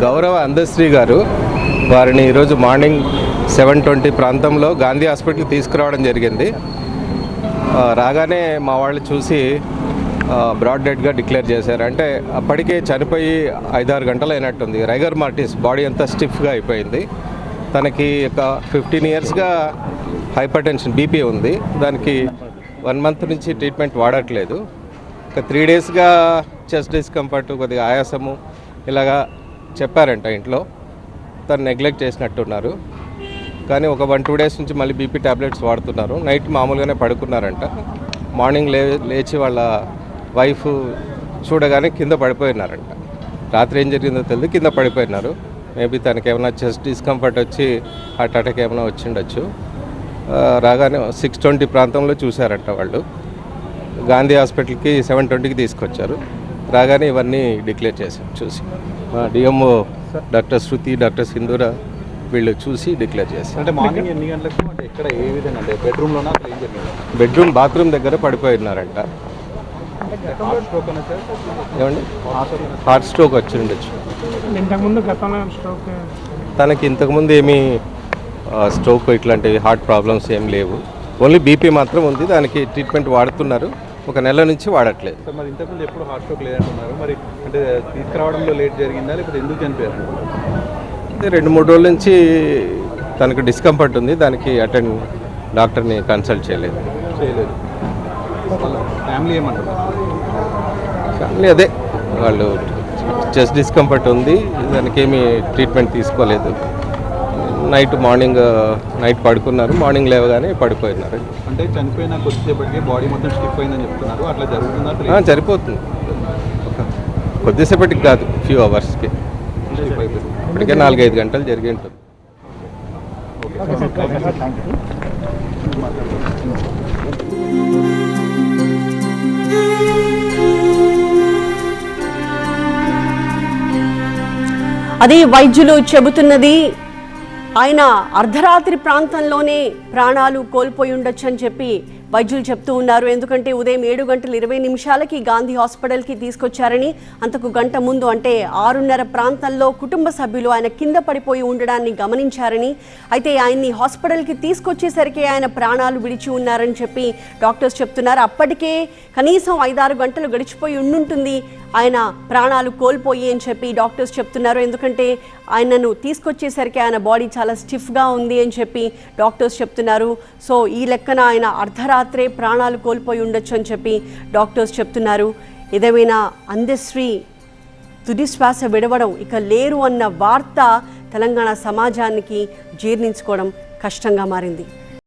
గౌరవ అందశ్రీ గారు వారిని ఈరోజు మార్నింగ్ సెవెన్ ట్వంటీ ప్రాంతంలో గాంధీ హాస్పిటల్కి తీసుకురావడం జరిగింది. రాగానే మా వాళ్ళు చూసి బ్రాడ్ డెడ్గా డిక్లేర్ చేశారు. అంటే అప్పటికే చనిపోయి ఐదారు గంటలు అయినట్టుంది రైగర్ మార్టిస్ బాడీ అంతా స్టిఫ్గా అయిపోయింది. తనకి ఒక ఫిఫ్టీన్ ఇయర్స్గా హైపర్ టెన్షన్ బీపీ ఉంది. దానికి వన్ మంత్ నుంచి ట్రీట్మెంట్ వాడట్లేదు. ఒక త్రీ డేస్గా చెస్ట్ డిస్కంఫర్ట్ కొద్దిగా ఆయాసము ఇలాగా చెప్పారంట ఇంట్లో. తను నెగ్లెక్ట్ చేసినట్టున్నారు. కానీ ఒక వన్ టూ డేస్ నుంచి మళ్ళీ బీపీ ట్యాబ్లెట్స్ వాడుతున్నారు. నైట్ మామూలుగానే పడుకున్నారంట. మార్నింగ్ లే లేచి వాళ్ళ వైఫ్ చూడగానే కింద పడిపోయినారంట. రాత్రి ఏం జరిగిందో తెలియదు కింద పడిపోయినారు. మేబీ తనకి ఏమైనా చెస్ట్ డిస్కంఫర్ట్ వచ్చి హార్ట్ అటాక్ ఏమైనా వచ్చిండొచ్చు. రాగానే సిక్స్ ట్వంటీ ప్రాంతంలో చూశారంట వాళ్ళు. గాంధీ హాస్పిటల్కి సెవెన్ ట్వంటీకి తీసుకొచ్చారు. రాగానే ఇవన్నీ డిక్లేర్ చేశాం చూసి. డిఎంఓ డాక్టర్ శృతి డాక్టర్ సింధూర వీళ్ళు చూసి డిక్లేర్ చేశారు. అంటే మార్నింగ్ ఎన్ని గంటలకు అంటే ఎక్కడ ఏ విధంగా అంటే బెడ్రూమ్లోనా అసలు ఏం జరిగింది? బెడ్రూమ్ బాత్రూమ్ దగ్గర పడిపోయి ఉన్నారంట ఏమండి? Heart stroke. వచ్చి ఉండొచ్చు ఇంతకుముందు గతంలో స్ట్రోక్? తనకి ఇంతకుముందు ఏమీ స్ట్రోక్ ఇట్లాంటివి హార్ట్ ప్రాబ్లమ్స్ ఏం లేవు. ఓన్లీ బీపీ మాత్రం ఉంది దానికి ట్రీట్మెంట్ వాడుతున్నారు. ఒక నెల నుంచి వాడట్లేదు. సార్ మరి ఇంతకుముందు ఎప్పుడు హార్ట్ స్ట్రోక్ లేదంటున్నారు? మరి అంటే తీసుకురావడంలో లేట్ జరిగిందా? లేకపోతే ఎందుకు చనిపోయారు? ఇది రెండు మూడు రోజుల నుంచి తనకు డిస్కంఫర్ట్ ఉంది. దానికి అటెండ్ డాక్టర్ని కన్సల్ట్ చేయలేదు. చేయలేదు. ఫ్యామిలీ ఏమంటారు ఫ్యామిలీ అదే. వాళ్ళు చెస్ట్ డిస్కంఫర్ట్ ఉంది. దానికి ఏమీ ట్రీట్మెంట్ తీసుకోలేదు. నైట్ మార్నింగ్ నైట్ పడుకున్నారు. మార్నింగ్ లేవగానే పడిపోయినారు అంటే చనిపోయిన కొద్దిసేపటికి బాడీ మొత్తం స్టిఫ్ అయిందని చెప్తున్నారు. అట్లా జరుగుతుందా ఆ, సరిపోతుంది కొద్దిసేపటికి కాదు ఫ్యూ అవర్స్కి ఇప్పటికే నాలుగైదు గంటలు జరిగి ఉంటుంది. అది వైద్యులు చెబుతున్నది ఆయన అర్ధరాత్రి ప్రాంతంలోనే ప్రాణాలు కోల్పోయి ఉండొచ్చు అని చెప్పి వైద్యులు చెప్తూ ఉన్నారు. ఎందుకంటే ఉదయం ఏడు గంటల ఇరవై నిమిషాలకి గాంధీ హాస్పిటల్కి తీసుకొచ్చారని అంతకు గంట ముందు అంటే ఆరున్నర ప్రాంతంలో కుటుంబ సభ్యులు ఆయన కింద పడిపోయి ఉండడాన్ని గమనించారని అయితే ఆయన్ని హాస్పిటల్కి తీసుకొచ్చేసరికి ఆయన ప్రాణాలు విడిచి ఉన్నారని చెప్పి డాక్టర్స్ చెప్తున్నారు. అప్పటికే కనీసం ఐదారు గంటలు గడిచిపోయి ఉండుంటుంది. ఆయన ప్రాణాలు కోల్పోయి అని చెప్పి డాక్టర్స్ చెప్తున్నారు. ఎందుకంటే ఆయనను తీసుకొచ్చేసరికి ఆయన బాడీ చాలా స్టిఫ్గా ఉంది అని చెప్పి డాక్టర్స్ చెప్తున్నారు. సో ఈ లెక్కన ఆయన రాత్రే ప్రాణాలు కోల్పోయి ఉండొచ్చు అని చెప్పి డాక్టర్స్ చెప్తున్నారు. ఏదేమైనా అందశ్రీ తుది శ్వాస విడవడం ఇక లేరు అన్న వార్త తెలంగాణ సమాజానికి జీర్ణించుకోవడం కష్టంగా మారింది.